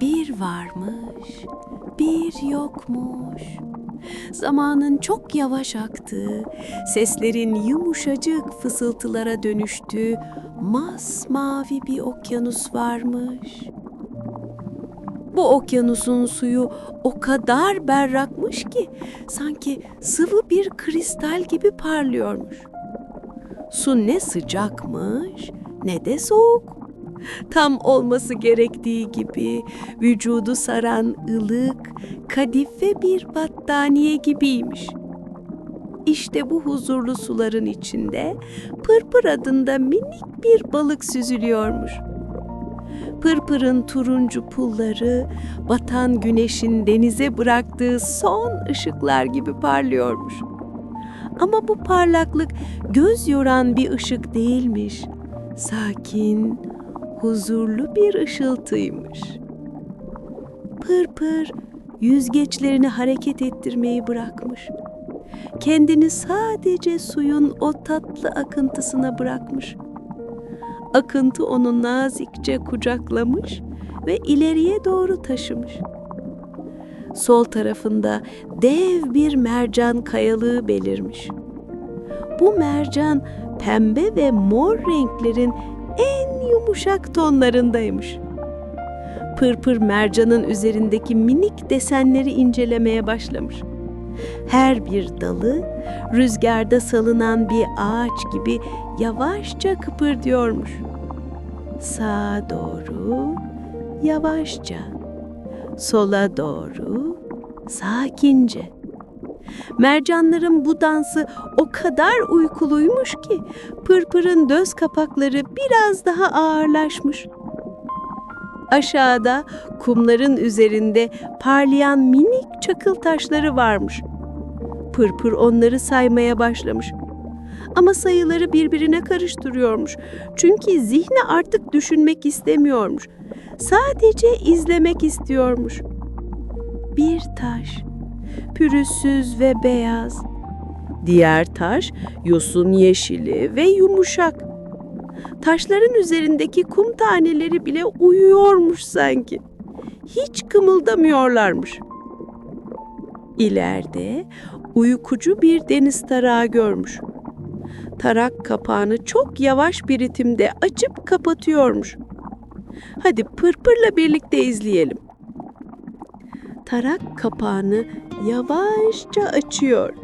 Bir varmış, bir yokmuş. Zamanın çok yavaş aktığı, seslerin yumuşacık fısıltılara dönüştüğü masmavi bir okyanus varmış. Bu okyanusun suyu o kadar berrakmış ki sanki sıvı bir kristal gibi parlıyormuş. Su ne sıcakmış ne de soğuk. Tam olması gerektiği gibi vücudu saran ılık, kadife bir battaniye gibiymiş. İşte bu huzurlu suların içinde Pırpır adında minik bir balık süzülüyormuş. Pırpırın turuncu pulları batan güneşin denize bıraktığı son ışıklar gibi parlıyormuş. Ama bu parlaklık göz yoran bir ışık değilmiş. Sakin, huzurlu bir ışıltıymış. Pırpır yüzgeçlerini hareket ettirmeyi bırakmış. Kendini sadece suyun o tatlı akıntısına bırakmış. Akıntı onu nazikçe kucaklamış ve ileriye doğru taşımış. Sol tarafında dev bir mercan kayalığı belirmiş. Bu mercan pembe ve mor renklerin en yumuşak tonlarındaymış. Pırpır mercanın üzerindeki minik desenleri incelemeye başlamış. Her bir dalı rüzgarda salınan bir ağaç gibi yavaşça kıpırdıyormuş. Sağa doğru yavaşça, sola doğru sakince. Mercanların bu dansı o kadar uykuluymuş ki pırpırın göz kapakları biraz daha ağırlaşmış. Aşağıda kumların üzerinde parlayan minik çakıl taşları varmış. Pırpır onları saymaya başlamış. Ama sayıları birbirine karıştırıyormuş. Çünkü zihni artık düşünmek istemiyormuş. Sadece izlemek istiyormuş. Bir taş, pürüzsüz ve beyaz. Diğer taş yosun yeşili ve yumuşak. Taşların üzerindeki kum taneleri bile uyuyormuş sanki. Hiç kımıldamıyorlarmış. İleride uykucu bir deniz tarağı görmüş. Tarak kapağını çok yavaş bir ritimde açıp kapatıyormuş. Hadi pırpırla birlikte izleyelim. Tarak kapağını yavaşça açıyor.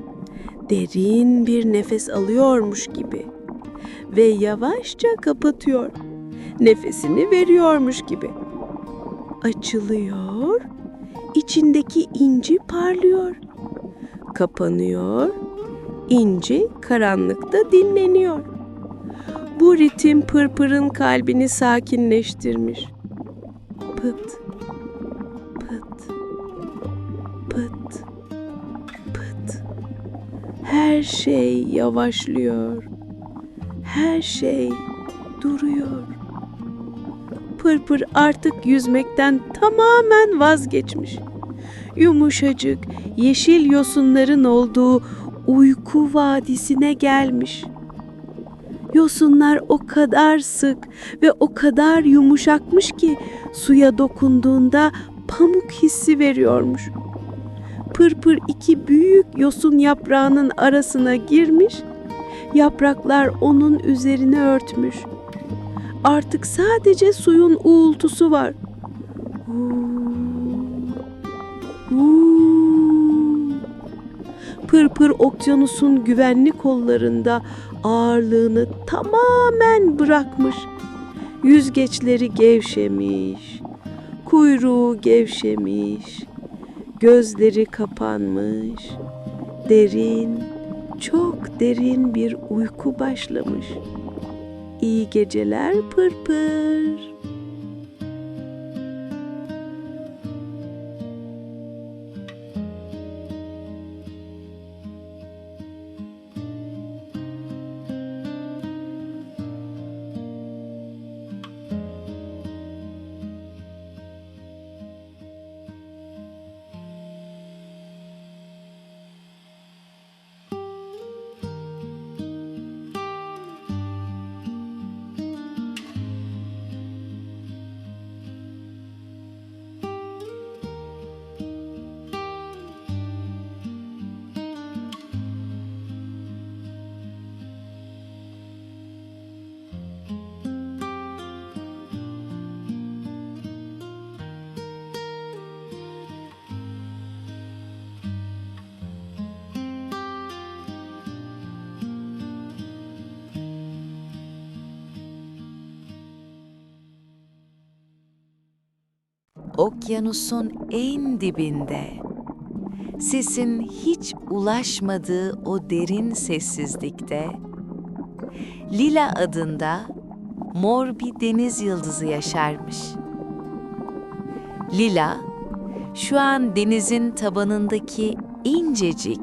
Derin bir nefes alıyormuş gibi ve yavaşça kapatıyor. Nefesini veriyormuş gibi. Açılıyor. içindeki inci parlıyor. Kapanıyor. İnci karanlıkta dinleniyor. Bu ritim pırpırın kalbini sakinleştirmiş. Pıt, pıt, pıt. Her şey yavaşlıyor. Her şey duruyor. Pırpır artık yüzmekten tamamen vazgeçmiş. Yumuşacık, yeşil yosunların olduğu uyku vadisine gelmiş. Yosunlar o kadar sık ve o kadar yumuşakmış ki suya dokunduğunda pamuk hissi veriyormuş. Pırpır iki büyük yosun yaprağının arasına girmiş, yapraklar onun üzerine örtmüş. Artık sadece suyun uğultusu var. Huu, huu. Pırpır okyanusun güvenli kollarında ağırlığını tamamen bırakmış. Yüzgeçleri gevşemiş, kuyruğu gevşemiş, gözleri kapanmış. Derin, çok derin bir uyku başlamış. İyi geceler pırpır. Okyanusun en dibinde, sesin hiç ulaşmadığı o derin sessizlikte, Lila adında mor bir deniz yıldızı yaşarmış. Lila, şu an denizin tabanındaki incecik,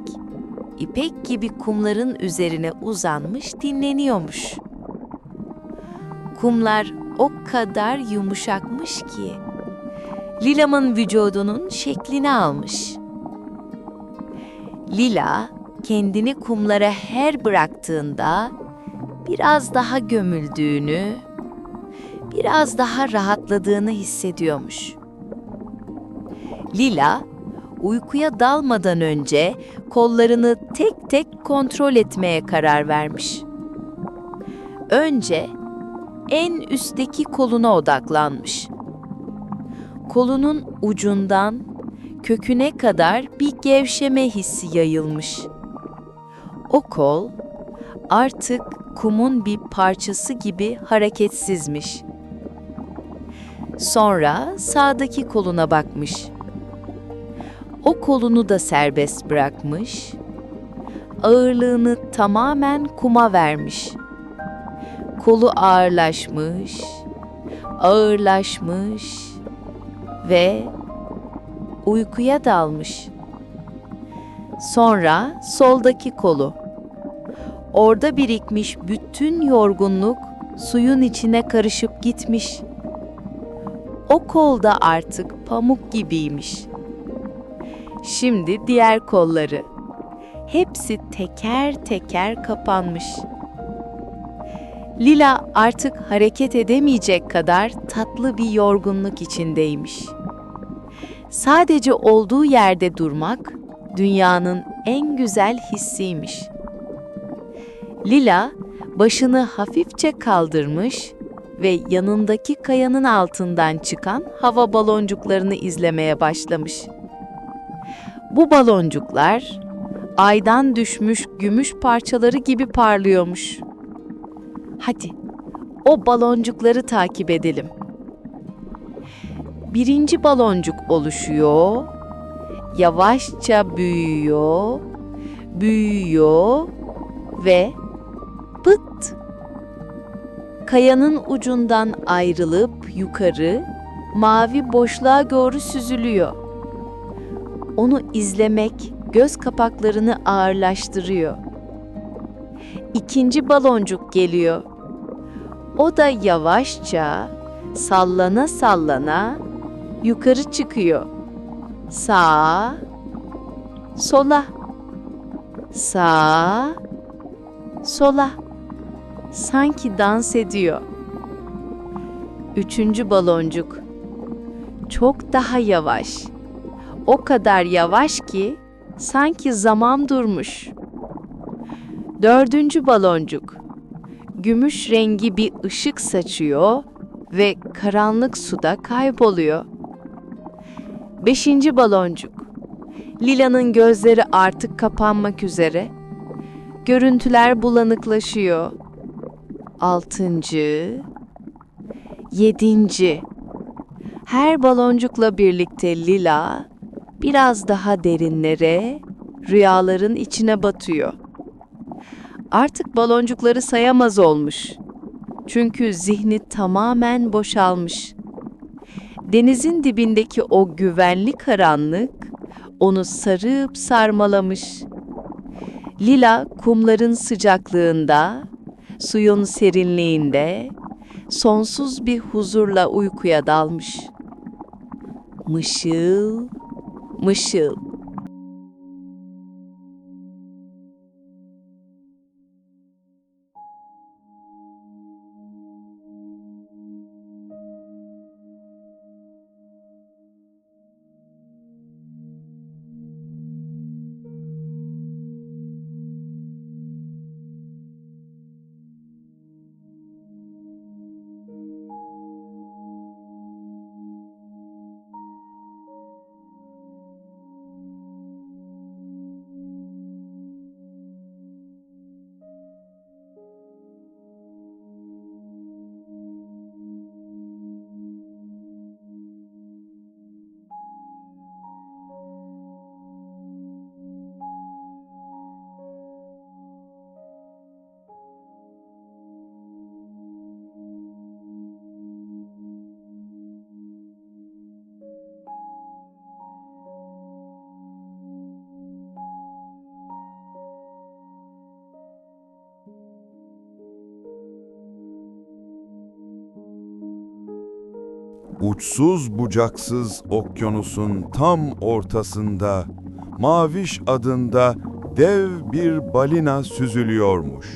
ipek gibi kumların üzerine uzanmış dinleniyormuş. Kumlar o kadar yumuşakmış ki, Lila'nın vücudunun şeklini almış. Lila, kendini kumlara her bıraktığında biraz daha gömüldüğünü, biraz daha rahatladığını hissediyormuş. Lila, uykuya dalmadan önce kollarını tek tek kontrol etmeye karar vermiş. Önce en üstteki koluna odaklanmış. Kolunun ucundan köküne kadar bir gevşeme hissi yayılmış. O kol artık kumun bir parçası gibi hareketsizmiş. Sonra sağdaki koluna bakmış. O kolunu da serbest bırakmış. Ağırlığını tamamen kuma vermiş. Kolu ağırlaşmış, ağırlaşmış ve uykuya dalmış. Sonra soldaki kolu. Orada birikmiş bütün yorgunluk suyun içine karışıp gitmiş. O kolda artık pamuk gibiymiş. Şimdi diğer kolları. Hepsi teker teker kapanmış. Lila artık hareket edemeyecek kadar tatlı bir yorgunluk içindeymiş. Sadece olduğu yerde durmak dünyanın en güzel hissiymiş. Lila başını hafifçe kaldırmış ve yanındaki kayanın altından çıkan hava baloncuklarını izlemeye başlamış. Bu baloncuklar aydan düşmüş gümüş parçaları gibi parlıyormuş. Hadi o baloncukları takip edelim. Birinci baloncuk oluşuyor, yavaşça büyüyor, büyüyor ve pıt! Kayanın ucundan ayrılıp yukarı mavi boşluğa doğru süzülüyor. Onu izlemek göz kapaklarını ağırlaştırıyor. İkinci baloncuk geliyor. O da yavaşça sallana sallana yukarı çıkıyor. Sağa, sola. Sağa, sola. Sanki dans ediyor. Üçüncü baloncuk. Çok daha yavaş. O kadar yavaş ki sanki zaman durmuş. Dördüncü baloncuk. Gümüş rengi bir ışık saçıyor ve karanlık suda kayboluyor. Beşinci baloncuk. Lila'nın gözleri artık kapanmak üzere. Görüntüler bulanıklaşıyor. Altıncı, yedinci. Her baloncukla birlikte Lila biraz daha derinlere, rüyaların içine batıyor. Artık baloncukları sayamaz olmuş. Çünkü zihni tamamen boşalmış. Denizin dibindeki o güvenli karanlık onu sarıp sarmalamış. Lila kumların sıcaklığında, suyun serinliğinde sonsuz bir huzurla uykuya dalmış. Mışıl, mışıl. Uçsuz bucaksız okyanusun tam ortasında Maviş adında dev bir balina süzülüyormuş.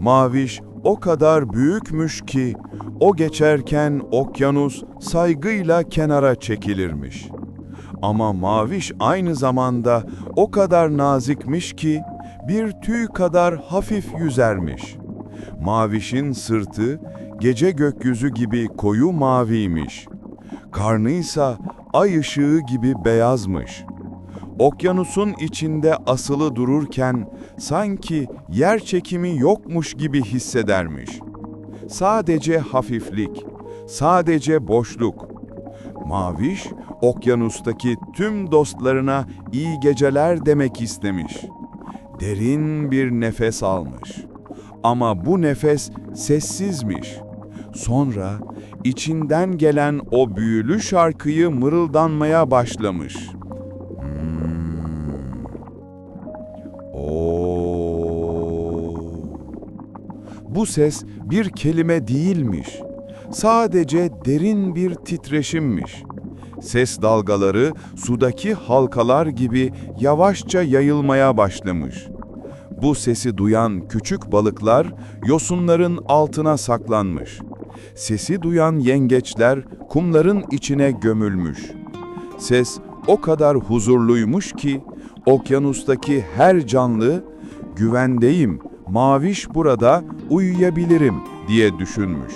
Maviş o kadar büyükmüş ki o geçerken okyanus saygıyla kenara çekilirmiş. Ama Maviş aynı zamanda o kadar nazikmiş ki bir tüy kadar hafif yüzermiş. Mavişin sırtı gece gökyüzü gibi koyu maviymiş. Karnıysa ay ışığı gibi beyazmış. Okyanusun içinde asılı dururken sanki yer çekimi yokmuş gibi hissedermiş. Sadece hafiflik, sadece boşluk. Maviş, okyanustaki tüm dostlarına iyi geceler demek istemiş. Derin bir nefes almış. Ama bu nefes sessizmiş. Sonra içinden gelen o büyülü şarkıyı mırıldanmaya başlamış. Hmm. Bu ses bir kelime değilmiş. Sadece derin bir titreşimmiş. Ses dalgaları sudaki halkalar gibi yavaşça yayılmaya başlamış. Bu sesi duyan küçük balıklar yosunların altına saklanmış. Sesi duyan yengeçler kumların içine gömülmüş. Ses o kadar huzurluymuş ki okyanustaki her canlı güvendeyim, maviş burada uyuyabilirim diye düşünmüş.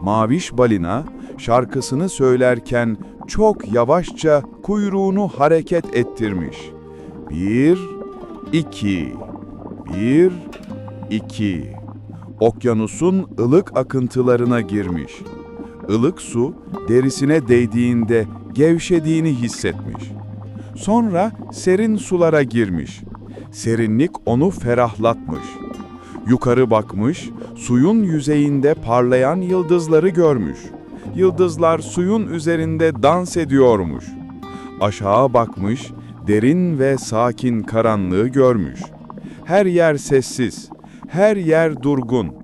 Maviş balina şarkısını söylerken çok yavaşça kuyruğunu hareket ettirmiş. Bir, iki, bir, iki. Okyanusun ılık akıntılarına girmiş. Ilık su derisine değdiğinde gevşediğini hissetmiş. Sonra serin sulara girmiş. Serinlik onu ferahlatmış. Yukarı bakmış, suyun yüzeyinde parlayan yıldızları görmüş. Yıldızlar suyun üzerinde dans ediyormuş. Aşağı bakmış, derin ve sakin karanlığı görmüş. Her yer sessiz, her yer durgun.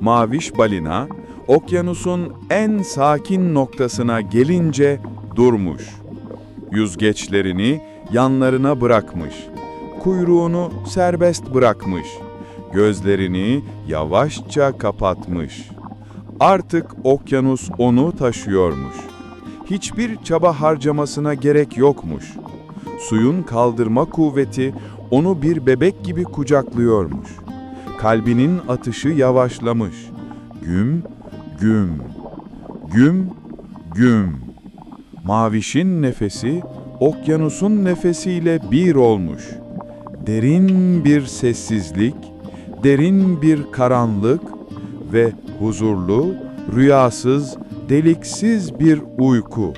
Maviş balina, okyanusun en sakin noktasına gelince durmuş. Yüzgeçlerini yanlarına bırakmış. Kuyruğunu serbest bırakmış. Gözlerini yavaşça kapatmış. Artık okyanus onu taşıyormuş. Hiçbir çaba harcamasına gerek yokmuş. Suyun kaldırma kuvveti onu bir bebek gibi kucaklıyormuş. Kalbinin atışı yavaşlamış. Güm, güm, güm, güm. Mavişin nefesi okyanusun nefesiyle bir olmuş. Derin bir sessizlik, derin bir karanlık ve huzurlu, rüyasız, deliksiz bir uyku.